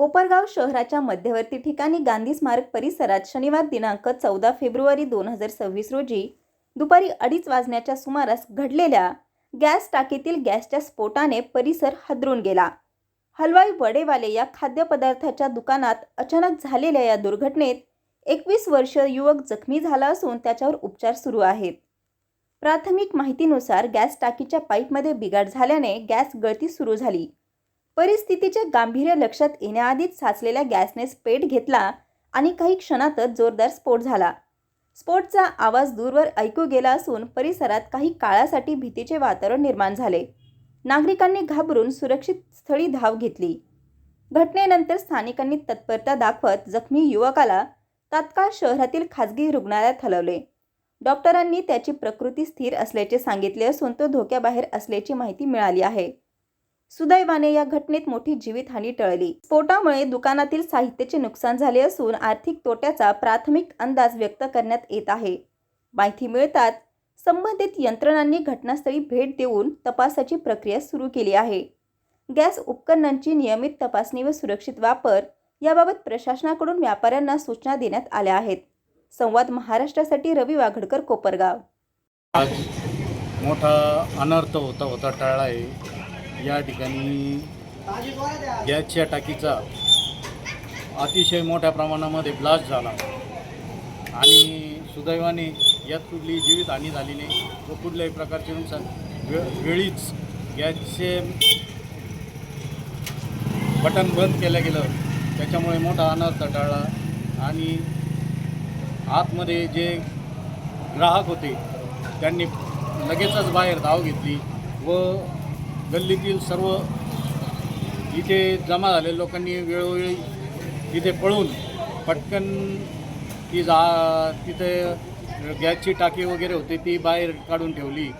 कोपरगाव शहराच्या मध्यवर्ती ठिकाणी गांधी स्मारक परिसरात शनिवार दिनांक चौदा फेब्रुवारी दोन हजार सव्वीस रोजी दुपारी अडीच वाजण्याच्या सुमारास घडलेल्या गॅस टाकीतील गॅसच्या स्फोटाने परिसर हादरून गेला. हलवाई वडेवाले या खाद्यपदार्थाच्या दुकानात अचानक झालेल्या या दुर्घटनेत एकवीस वर्ष युवक जखमी झाला असून त्याच्यावर उपचार सुरू आहेत. प्राथमिक माहितीनुसार गॅस टाकीच्या पाईपमध्ये बिघाड झाल्याने गॅस गळती सुरू झाली. परिस्थितीचे गांभीर्य लक्षात येण्याआधीच साचलेल्या गॅसने पेट घेतला आणि काही क्षणातच जोरदार स्फोट झाला. स्फोटचा आवाज दूरवर ऐकू गेला असून परिसरात काही काळासाठी भीतीचे वातावरण निर्माण झाले. नागरिकांनी घाबरून सुरक्षित स्थळी धाव घेतली. घटनेनंतर स्थानिकांनी तत्परता दाखवत जखमी युवकाला तात्काळ शहरातील खाजगी रुग्णालयात हलवले. डॉक्टरांनी त्याची प्रकृती स्थिर असल्याचे सांगितले असून तो धोक्याबाहेर असल्याची माहिती मिळाली आहे. सुदैवाने या घटनेत मोठी जीवितहानी टळली. स्फोटामुळे दुकानातील साहित्याचे नुकसान झाले असून आर्थिक तोट्याचा प्राथमिक अंदाज व्यक्त करण्यात येत आहे. माहिती मिळताच संबंधित यंत्रणांनी घटनास्थळी भेट देऊन तपासाची प्रक्रिया सुरू केली आहे. गॅस उपकरणांची नियमित तपासणी व सुरक्षित वापर याबाबत प्रशासनाकडून व्यापाऱ्यांना सूचना देण्यात आल्या आहेत. संवाद महाराष्ट्रासाठी रवी वाघडकर कोपरगाव. आज मोठा अनर्थ होता होता टाळला आहे या ठिकाणी गॅसच्या टाकीचा अतिशय मोठ्या प्रमाणामध्ये ब्लास्ट झाला. आणि सुदैवाने यात कुठली जीवितहानी झाली नाही. व कुठल्याही प्रकारचे नुकसान वे वेळीच गॅसचे बटन बंद केलं गेलं. त्याच्यामुळे मोठा अनर्थ टाळला. आणि आतमध्ये जे ग्राहक होते त्यांनी लगेचच बाहेर धाव घेतली व गल्लीतील सर्व इथे जमा झालेल्या लोकांनी वेळोवेळी तिथे पळून पटकन ती जा तिथे गॅसची टाकी वगैरे होती ती बाहेर काढून ठेवली.